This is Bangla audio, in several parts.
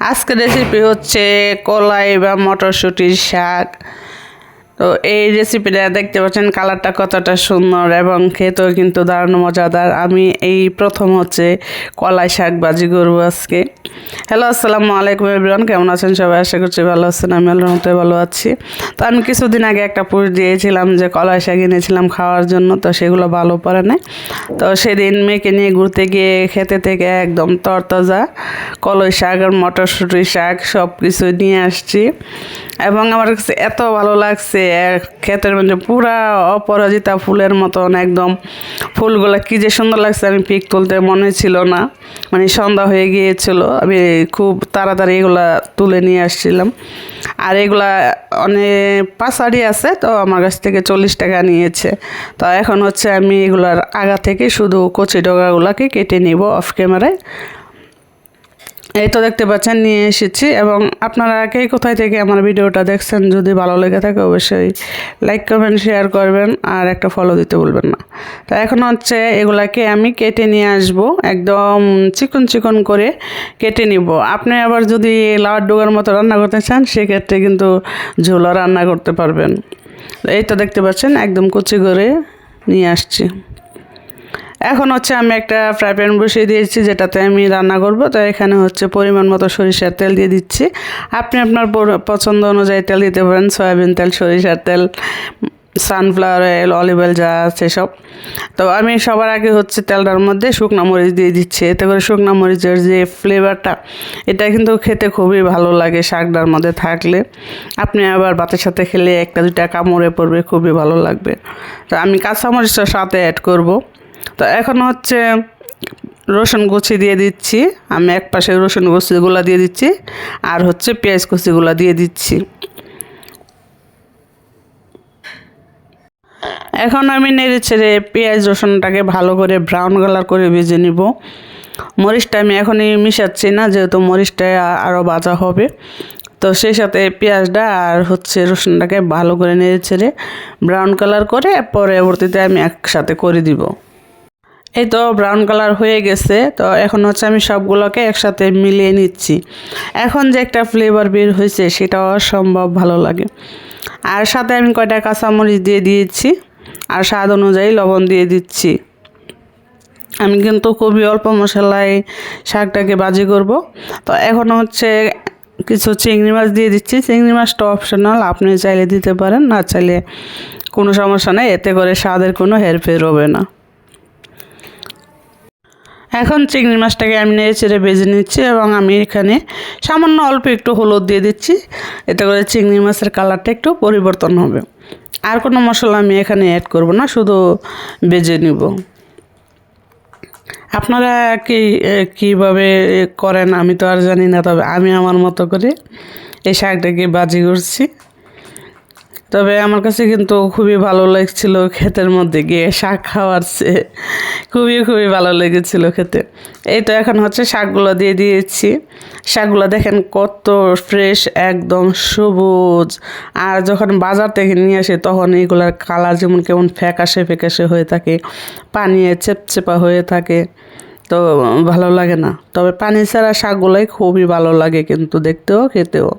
আজকের রেসিপি হচ্ছে কলাই বা মটরশুঁটির শাক। তো এই রেসিপিটা দেখতে পাচ্ছেন কালারটা কতটা সুন্দর এবং খেতেও কিন্তু দারুণ মজাদার। আমি এই প্রথম হচ্ছে কলাই শাক ভাজি করব আজকে। হ্যালো আসসালামু আলাইকুম এভরিওয়ান কেমন আছেন সবাই? আশা করছি ভালো আছেন, আমি আল্লাহর মতো ভালো আছি। তো আমি কিছুদিন আগে একটা পোস্ট দিয়েছিলাম যে কলাই শাক এনেছিলাম খাওয়ার জন্য, তো সেগুলো ভালো পড়ে নাই। তো সেদিন মেয়েকে নিয়ে ঘুরতে গিয়ে খেতে থেকে একদম তরতাজা কলাই শাক আর মটরশুঁটি শাক সব কিছু নিয়ে আসছি। এবং আমার কাছে এত ভালো লাগছে ক্ষেতের মধ্যে পুরা অপরাজিতা ফুলের মতন একদম। ফুলগুলো কি যে সুন্দর লাগছে, আমি পিক তুলতে মনে ছিল না। মানে সন্ধ্যা হয়ে গিয়েছিল, আমি খুব তাড়াতাড়ি এগুলা তুলে নিয়ে আসছিলাম। আর এগুলা অনেক পাশাড়ি আছে, তো আমার কাছ থেকে চল্লিশ টাকা নিয়েছে। তো এখন হচ্ছে আমি এগুলার আগা থেকে শুধু কচি ডগাগুলোকে কেটে নিব অফ ক্যামেরায় এই তো দেখতে পাচ্ছেন, নিয়ে এসেছি এবং আপনারা কে কোথায় থেকে আমার ভিডিওটা দেখছেন, যদি ভালো লেগে থাকে অবশ্যই লাইক কমেন্ট শেয়ার করবেন আর একটা ফলো দিতে বলবেন না। তো এখন হচ্ছে এগুলাকে আমি কেটে নিয়ে আসব, একদম চিকন চিকন করে কেটে নিব। আপনি আবার যদি লাউড ডোগার মতো রান্না করতে চান, সেক্ষেত্রে কিন্তু ঝোলা রান্না করতে পারবেন। এই তো দেখতে পাচ্ছেন, একদম কুচি করে নিয়ে আসছি। এখন হচ্ছে আমি একটা ফ্রাই প্যান বসিয়ে দিয়েছি, যেটাতে আমি রান্না করব। তো এখানে হচ্ছে পরিমাণ মতো সরিষার তেল দিয়ে দিচ্ছি। আপনি আপনার পছন্দ অনুযায়ী তেল দিতে পারেন, সয়াবিন তেল, সরিষার তেল সানফ্লাওয়ার অয়েল অলিভ অয়েল যা আছে সব। তো আমি সবার আগে হচ্ছে তেলটার মধ্যে শুকনো মরিচ দিয়ে দিচ্ছি। এতে করে শুকনো মরিচের যে ফ্লেভারটা এটা কিন্তু খেতে খুবই ভালো লাগে শাকটার মধ্যে থাকলে। আপনি আবার ভাতের সাথে খেলে একটা দুটা কামড়ে পড়বে, খুবই ভালো লাগবে। তো আমি কাঁচামরিচের সাথে অ্যাড করব। তো এখন হচ্ছে রসুন কুচি দিয়ে দিচ্ছি। আমি এক পাশে রসুন কুচিগুলো দিয়ে দিচ্ছি আর হচ্ছে পেঁয়াজ কুচিগুলো দিয়ে দিচ্ছি। এখন আমি নেড়ে ছেড়ে পেঁয়াজ রসুনটাকে ভালো করে ব্রাউন কালার করে ভেজে নিব। মরিচটা আমি এখনই মিশাচ্ছি না, যেহেতু মরিচটা আরও বাজা হবে। তো সেই সাথে পেঁয়াজটা আর হচ্ছে রসুনটাকে ভালো করে নেড়ে ছেড়ে ব্রাউন কালার করে পরবর্তীতে আমি একসাথে করে দিব। এই তো ব্রাউন কালার হয়ে গেছে, তো এখন হচ্ছে আমি সবগুলোকে একসাথে মিলিয়ে নিচ্ছি। এখন যে একটা ফ্লেভার বের হয়েছে, সেটাও অসম্ভব ভালো লাগে। আর সাথে আমি কয়টা কাঁচামরিচ দিয়ে দিয়েছি, আর স্বাদ অনুযায়ী লবণ দিয়ে দিচ্ছি। আমি কিন্তু খুবই অল্প মশলায় শাকটাকে বাজি করব। তো এখন হচ্ছে কিছু চিংড়ি মাছ দিয়ে দিচ্ছি। চিংড়ি মাছটা অপশনাল আপনি চাইলে দিতে পারেন, না চাইলে কোনো সমস্যা নেই, এতে করে স্বাদের কোনো হেরফের হবে না। এখন চিংড়ি মাছটাকে আমি নেড়ে চেড়ে বেজে নিচ্ছি এবং আমি এখানে সামান্য অল্প একটু হলুদ দিয়ে দিচ্ছি। এতে করে চিংড়ি মাছের কালারটা একটু পরিবর্তন হবে। আর কোনো মশলা আমি এখানে অ্যাড করব না, শুধু বেজে নিব। আপনারা কি কীভাবে করেন আমি তো আর জানি না, তবে আমি আমার মতো করে এই শাকটাকে বাজি করছি। তবে আমার কাছে কিন্তু খুবই ভালো লাগছিল ক্ষেতের মধ্যে গিয়ে শাক খাওয়ার চেয়ে। খুবই খুবই ভালো লেগেছিল খেতে। এই তো এখন হচ্ছে শাকগুলো দিয়ে দিয়েছি। শাকগুলো দেখেন কত ফ্রেশ একদম সবুজ। আর যখন বাজার থেকে নিয়ে আসে, তখন এইগুলার কালার যেমন কেমন ফ্যাকাশে ফ্যাকাশে হয়ে থাকে পানি চেপচেপা হয়ে থাকে। তো ভালো লাগে না। তবে পানি ছাড়া শাকগুলোই খুবই ভালো লাগে কিন্তু দেখতেও, খেতেও।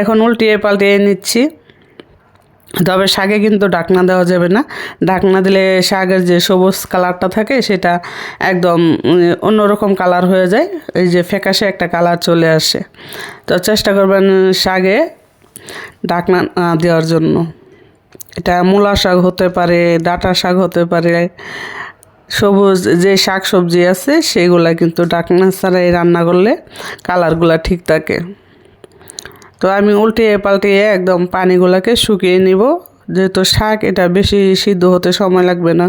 এখন উল্টিয়ে পাল্টিয়ে নিচ্ছি। তবে শাকে কিন্তু ডাকনা দেওয়া যাবে না। ডাকনা দিলে শাকের যে সবুজ কালারটা থাকে, সেটা একদম অন্যরকম কালার হয়ে যায়। এই যে ফ্যাকাশে একটা কালার চলে আসে। তো চেষ্টা করবেন শাকে ডাকনা দেওয়ার জন্য। এটা মূলা শাক হতে পারে, ডাঁটা শাক হতে পারে। সবুজ যে শাক সবজি আছে, সেগুলা কিন্তু ডাকনা ছাড়াই রান্না করলে কালারগুলা ঠিক থাকে। তো আমি উল্টিয়ে পাল্টিয়ে একদম পানিগুলোকে শুকিয়ে নিব। যেহেতু শাক, এটা বেশি সিদ্ধ হতে সময় লাগবে না।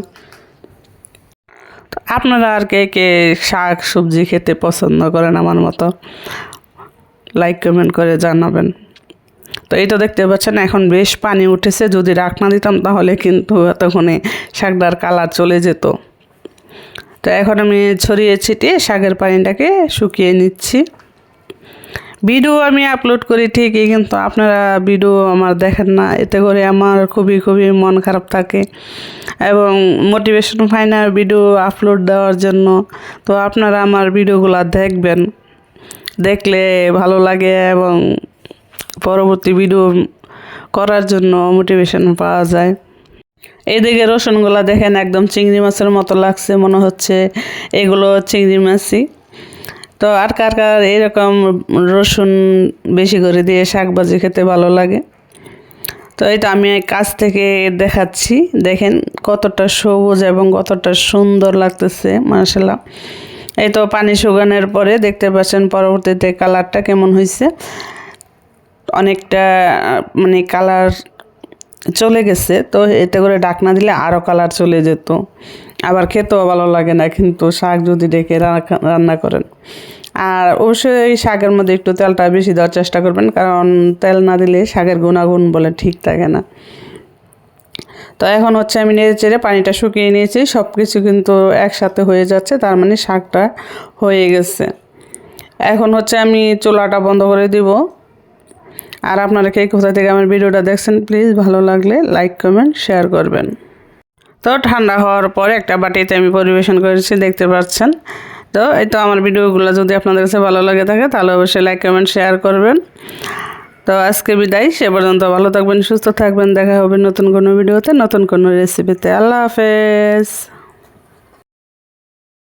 আপনারা আর কে কে শাক, সবজি খেতে পছন্দ করেন আমার মতো? লাইক কমেন্ট করে জানাবেন। তো এটা দেখতে পাচ্ছেন, এখন বেশ পানি উঠেছে। যদি রাখনা দিতাম তাহলে কিন্তু এতক্ষণে শাকটার কালার চলে যেত। তো এখন আমি ছড়িয়ে ছিটিয়ে শাকের পানিটাকে শুকিয়ে নিচ্ছি। ভিডিও আমি আপলোড করি ঠিকই, কিন্তু আপনারা ভিডিও আমার দেখেন না। এতে করে আমার খুবই খুবই মন খারাপ থাকে এবং মোটিভেশন পাই না ভিডিও আপলোড দেওয়ার জন্য। তো আপনারা আমার ভিডিওগুলো দেখবেন, দেখলে ভালো লাগে এবং পরবর্তী ভিডিও করার জন্য মোটিভেশন পাওয়া যায়। এইদিকে রসুনগুলো দেখেন একদম চিংড়ি মাছের মতো লাগছে, মনে হচ্ছে এগুলো চিংড়ি মাছই। তো আর কার কার এরকম রসুন বেশি করে দিয়ে শাক ভাজি খেতে ভালো লাগে? তো এটা আমি কাছ থেকে দেখাচ্ছি। দেখেন কতটা সবুজ এবং কতটা সুন্দর লাগতেছে মার্শাল্লাহ এই তো পানি শুকানোর পরে দেখতে পাচ্ছেন পরবর্তীতে কালারটা কেমন হয়েছে অনেকটা মানে কালার চলে গেছে, তো এতে করে ডাকনা দিলে আরও কালার চলে যেত। আবার খেতেও ভালো লাগে না, কিন্তু শাক যদি ডেকে রান্না করেন। আর অবশ্যই এই শাকের মধ্যে একটু তেলটা বেশি দেওয়ার চেষ্টা করবেন, কারণ তেল না দিলে শাকের গুণাগুণ বলে ঠিক থাকে না। তো এখন হচ্ছে আমি নেড়ে চেড়ে পানিটা শুকিয়ে নিয়েছি সব কিছু কিন্তু একসাথে হয়ে যাচ্ছে, তার মানে শাকটা হয়ে গেছে। এখন হচ্ছে আমি চুলাটা বন্ধ করে দিব। আর আপনারা কে কোথা থেকে আমার ভিডিওটা দেখছেন, প্লিজ ভালো লাগলে লাইক, কমেন্ট, শেয়ার করবেন। তো ঠান্ডা হওয়ার পরে একটা বাটিতে আমি পরিবেশন করেছি, দেখতে পাচ্ছেন। তো এই তো আমার ভিডিওগুলো যদি আপনাদের কাছে ভালো লাগে থাকে, তাহলে অবশ্যই লাইক কমেন্ট শেয়ার করবেন। তো আজকে বিদায়, সে পর্যন্ত ভালো থাকবেন, সুস্থ থাকবেন, দেখা হবে নতুন কোনো ভিডিওতে, নতুন কোনো রেসিপিতে আল্লাহ হাফেজ।